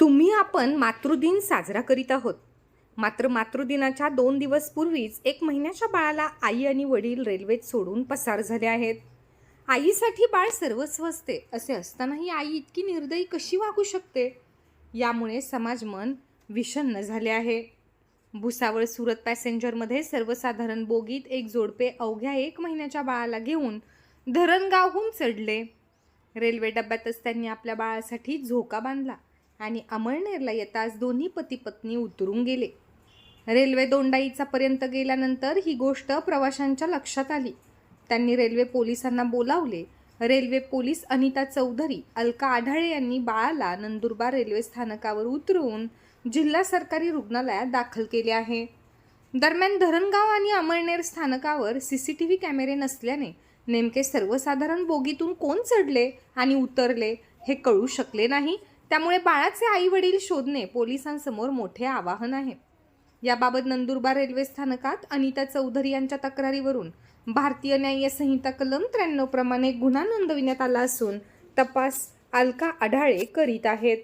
तुम्ही आपण मातृदिन साजरा करीत आहोत. मात्र मातृदिनाच्या दोन दिवस पूर्वीच एक महिन्याच्या बाळाला आई आणि वडील रेल्वेत सोडून पसार झाले आहेत. आईसाठी बाळ सर्वस्व असते असे असतानाही आई इतकी निर्दयी कशी वागू शकते? यामुळे समाज मन विषन्न झाले आहे. भुसावळ सुरत पॅसेंजरमध्ये सर्वसाधारण बोगीत एक जोडपे अवघ्या एक महिन्याच्या बाळाला घेऊन धरणगावहून चढले. रेल्वे डब्यातच त्यांनी आपल्या बाळासाठी झोका बांधला. आणि अमळनेरला येताच दोन्ही पती पत्नी उतरून गेले. रेल्वे दोंडाईचा पर्यंत गेल्यानंतर ही गोष्ट प्रवाशांच्या लक्षात आली. त्यांनी रेल्वे पोलिसांना बोलावले. रेल्वे पोलीस अनिता चौधरी अलका आढाळे यांनी बाळाला नंदुरबार रेल्वे स्थानकावर उतरवून जिल्हा सरकारी रुग्णालयात दाखल केले आहे. दरम्यान धरणगाव आणि अमळनेर स्थानकावर सी सी टी व्ही कॅमेरे नसल्याने नेमके सर्वसाधारण बोगीतून कोण चढले आणि उतरले हे कळू शकले नाही. त्यामुळे बाळाचे आई वडील शोधणे पोलिसांसमोर मोठे आवाहन आहे. याबाबत नंदुरबार रेल्वे स्थानकात अनिता चौधरी यांच्या तक्रारीवरून भारतीय न्याय संहिता कलम त्र्याण्णव प्रमाणे गुन्हा नोंदविण्यात आला असून तपास अलका आढाळे करीत आहेत.